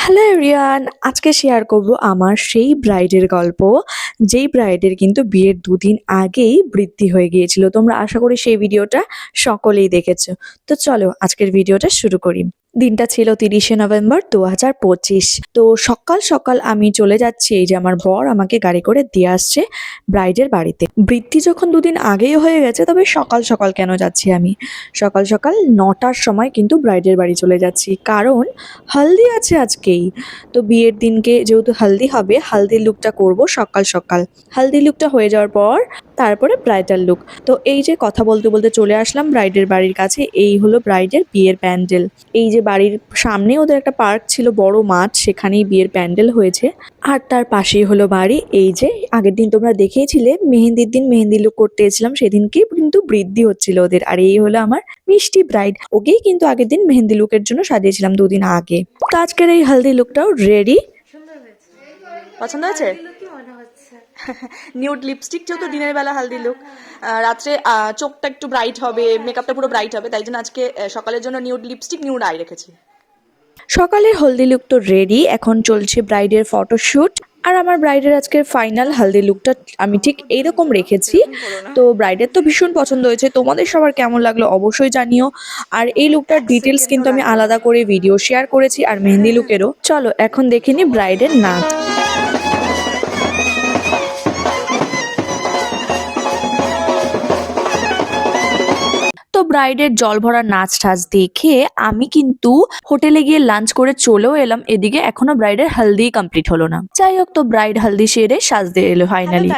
Hello Riyan আজকে share করব আমার সেই ব্রাইডের গল্প, যেই ব্রাইডের কিন্তু বিয়ের দুদিন আগেই বৃদ্ধি হয়ে গিয়েছিল। তোমরা আশা করি সেই ভিডিওটা সকলেই দেখেছ। তো চলো আজকের ভিডিওটা শুরু করি। দিনটা ছিল তিরিশে নভেম্বর দু হাজার পঁচিশ। তো সকাল সকাল আমি চলে যাচ্ছি, এই যে আমার বর আমাকে গাড়ি করে দিয়ে আসছে ব্রাইডের বাড়িতে। বৃদ্ধি যখন দুদিন আগেই হয়ে গেছে, তবে সকাল সকাল কেন যাচ্ছি আমি? সকাল সকাল নটার সময় কিন্তু ব্রাইডের বাড়ি চলে যাচ্ছি। কারণ হালদি আছে আজকেই তো বিয়ের দিনকে যেহেতু হালদি হবে হালদির লুকটা করব সকাল সকাল। হালদি লুকটা হয়ে যাওয়ার পর তারপরে ব্রাইডাল লুক তো এই যে কথা বলতে বলতে চলে আসলাম ব্রাইডের বাড়ির কাছে, এই হলো ব্রাইডের বিয়ের প্যান্ডেল। এই যে বাড়ির সামনে ওদের একটা পার্ক ছিল, বড় মাঠ, সেখানেই বিয়ের প্যান্ডেল হয়েছে। আর তার পাশেই হলো বাড়ি। এই যে আগের দিন তোমরা দেখিয়েছিলে মেহেন্দির দিন মেহেন্দি লুক করতে এসেছিলাম সেদিনকে কিন্তু বৃদ্ধি হচ্ছিল ওদের। আর এই হলো আমার মিষ্টি ব্রাইড ওকেই কিন্তু আগের দিন মেহেন্দি লুকের জন্য সাজিয়েছিলাম দুদিন আগে। তো আজকের এই হালদি লুকটাও রেডি পছন্দ হয়েছে? হচ্ছে। নিউড লিপস্টিক যেহেতু দিনের বেলা হালদি লুক রাত্রে চোখটা একটু ব্রাইট হবে মেকআপটা পুরো ব্রাইট হবে তাই জন্য আজকে সকালের জন্য নিউড লিপস্টিক নিউড আই রেখেছি। সকালের হলদি লুক তো রেডি এখন চলছে ব্রাইডের ফটোশ্যুট আর আমার ব্রাইডের আজকের ফাইনাল হালদি লুকটা আমি ঠিক এইরকম রেখেছি। তো ব্রাইডের তো ভীষণ পছন্দ হয়েছে। তোমাদের সবার কেমন লাগল অবশ্যই জানিও। আর এই লুকটার ডিটেলস কিন্তু আমি আলাদা করে ভিডিও শেয়ার করেছি, আর মেহেন্দি লুকেরও চলো, এখন দেখে নি ব্রাইডের নাচ তো ব্রাইডের জল ভরা নাচ টাচ দেখে আমি কিন্তু হোটেলে গিয়ে লাঞ্চ করে চলেও এলাম। এদিকে এখনও ব্রাইডের হালদি কমপ্লিট হলো না। যাই হোক তো ব্রাইড হালদি সেরে সাজতে এলো ফাইনালি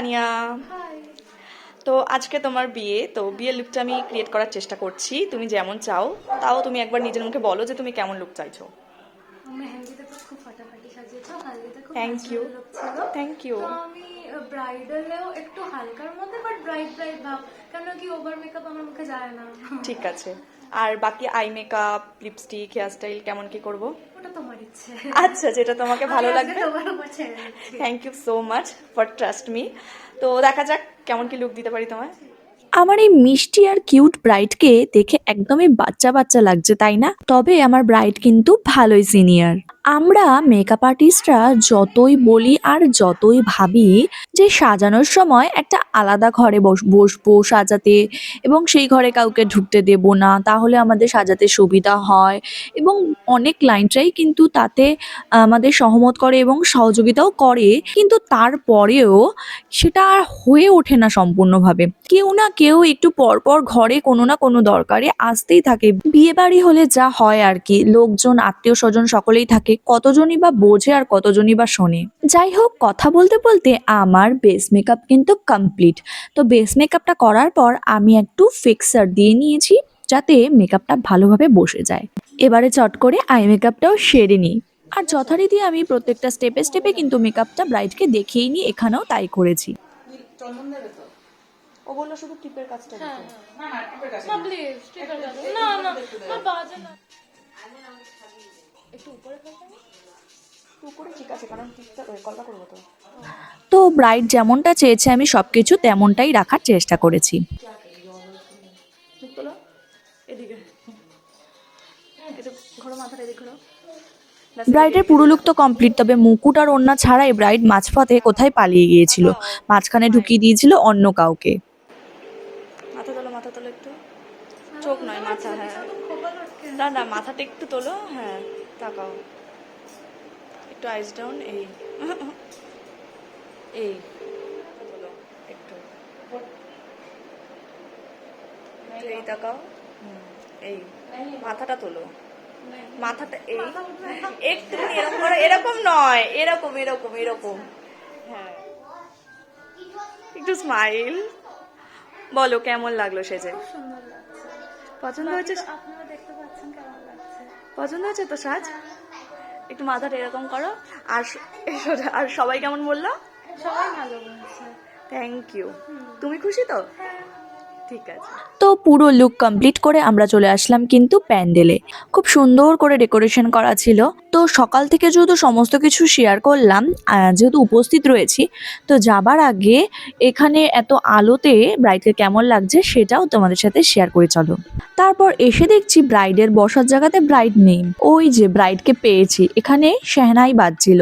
তো আজকে তোমার বিয়ে তো বিয়ের লুকটা আমি ক্রিয়েট করার চেষ্টা করছি। তুমি যেমন চাও তাও তুমি একবার নিজের মুখে বলো যে তুমি কেমন লুক চাইছো। মেহেন্দিতে তো খুব ফাটাফাটি সাজিয়েছো হালদিতে খুব থ্যাংক ইউ থ্যাংক ইউ আমি ব্রাইডালেও একটু হালকার মধ্যে বাট ব্রাইট ব্রাইট ভাব। কেন কি ওভার মেকআপ আমার মুখে যায় না। ঠিক আছে। আর বাকি eye makeup lipstick hair style কেমন কি করব? ওটা তোমার ইচ্ছে। আচ্ছা যেটা তোমাকে ভালো লাগবে। তোমার উপর ছেড়ে thank you so much for trust me তো দেখা যাক কেমন কি লুক দিতে পারি তোমায়। আমার এই মিষ্টি আর কিউট ব্রাইডকে দেখে একদমই বাচ্চা বাচ্চা লাগছে তাই না? তবে আমার ব্রাইড কিন্তু ভালোই সিনিয়র আমরা মেকআপ আর্টিস্টরা যতই বলি আর যতই ভাবি যে সাজানোর সময় একটা আলাদা ঘরে বস- বসবো সাজাতে এবং সেই ঘরে কাউকে ঢুকতে দেব না, তাহলে আমাদের সাজাতে সুবিধা হয় এবং অনেক ক্লায়েন্টরাই কিন্তু তাতে আমাদের সহমত করে এবং সহযোগিতাও করে, কিন্তু তারপরেও সেটা আর হয়ে ওঠে না সম্পূর্ণভাবে। কেউ না কেউ একটু পরপর ঘরে কোনো না কোনো দরকারে আসতেই থাকে। বিয়ে বাড়ি হলে যা হয় আর কি, লোকজন, আত্মীয় স্বজন সকলেই থাকে, কতজনই বা বোঝে আর কতজনই বা শোনে। যাই হোক, কথা বলতে বলতে আমার বেস মেকআপ কিন্তু কমপ্লিট তো বেস মেকআপটা করার পর আমি একটু ফিক্সার দিয়ে নিয়েছি। যাতে মেকআপটা ভালোভাবে বসে যায়। এবারে চট করে আই মেকআপটাও সেরে নিই। আর যথারীতি আমি প্রত্যেকটা স্টেপে স্টেপে কিন্তু মেকআপটা ব্রাইডকে দেখিয়েই নিই এখানেও তাই করেছি। ও বলল শুধু টিপের কাজটা না প্লিজ ঠিক আছে না না না বাজে না। একটু উপরে ফেলবে তো। ব্রাইড যেমনটা চেয়েছে আমি সবকিছু তেমনটাই রাখার চেষ্টা করেছি। ব্রাইডের পুরো লুক তো কমপ্লিট তবে মুকুট আর ওন্না ছাড়াই ব্রাইড মাঝপথে কোথায় পালিয়ে গিয়েছিল? মাঝখানে ঢুকিয়ে দিয়েছিল অন্য কাউকে। মাথা তোলো মাথা তোলো একটু। চোখ নয় মাথা হ্যাঁ। না না মাথাটা একটু তোলো হ্যাঁ তাকাও। একটু আইস ডাউন এই। এই একটু এই তাকাও। এই মাথাটা তোলো। মাথাটা এই। একটু এরকম করো এরকম নয় এরকম এরকম এরকম। হ্যাঁ। একটু স্মাইল বলো কেমন লাগল সেজে? পছন্দ হয়েছে পছন্দ হয়েছে তো সাজ? একটু মাথাটা এরকম করো। আর আর সবাই কেমন বলল? সবাই ভালো থ্যাংক ইউ তুমি খুশি তো? আছে তো পুরো লুক কমপ্লিট করে আমরা চলে আসলাম কিন্তু প্যান্ডেলে খুব সুন্দর করে ডেকোরেশন করা ছিল। তো সকাল থেকে যেহেতু সমস্ত কিছু শেয়ার করলাম যেহেতু উপস্থিত রয়েছি, তো যাবার আগে এখানে এত আলোতে ব্রাইডকে কেমন লাগছে সেটাও তোমাদের সাথে শেয়ার করে, চলো। তারপর এসে দেখছি ব্রাইডের বসার জায়গাতে ব্রাইড নেই। ওই যে ব্রাইডকে পেয়েছি। এখানে শেহনাই বাজছিল।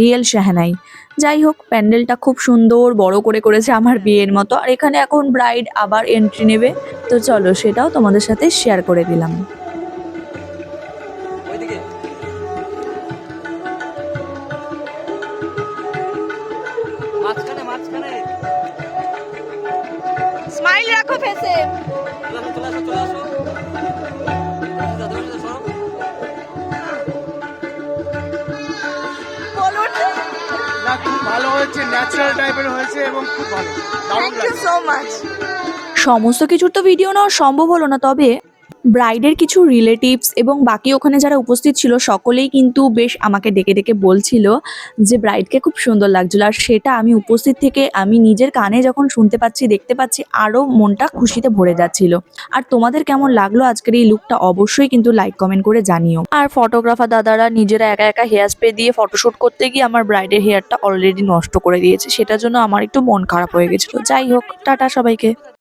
রিয়েল শেহনাই যাই হোক প্যান্ডেলটা খুব সুন্দর বড় করে করেছে আমার বিয়ের মতো। আর এখানে এখন ব্রাইড আবার এন্ট্রি নেবে। তো চলো সেটাও তোমাদের সাথে শেয়ার করে দিলাম। স্মাইল রাখো ফেসে চলে আসো চলে আসো ভালো হয়েছে ন্যাচারাল টাইপের হয়েছে এবং খুব ভালো। দারুণ লাগছে। সমস্ত কিছুর তো ভিডিও নেওয়া সম্ভব হলো না তবে ব্রাইডের কিছু রিলেটিভস এবং বাকি ওখানে যারা উপস্থিত ছিল, সকলেই কিন্তু বেশ আমাকে ডেকে ডেকে বলছিল যে ব্রাইডকে খুব সুন্দর লাগছিল। আর সেটা আমি উপস্থিত থেকে আমি নিজের কানে যখন শুনতে পাচ্ছি, দেখতে পাচ্ছি আরও মনটা খুশিতে ভরে যাচ্ছিল। আর তোমাদের কেমন লাগল আজকের এই লুকটা অবশ্যই কিন্তু লাইক কমেন্ট করে জানিও। আর ফটোগ্রাফার দাদারা নিজেরা একা একা হেয়ার স্প্রে দিয়ে ফটোশুট করতে গিয়ে আমার ব্রাইডের হেয়ারটা অলরেডি নষ্ট করে দিয়েছে। সেটার জন্য আমার একটু মন খারাপ হয়ে গেছিল। যাই হোক, টাটা সবাইকে।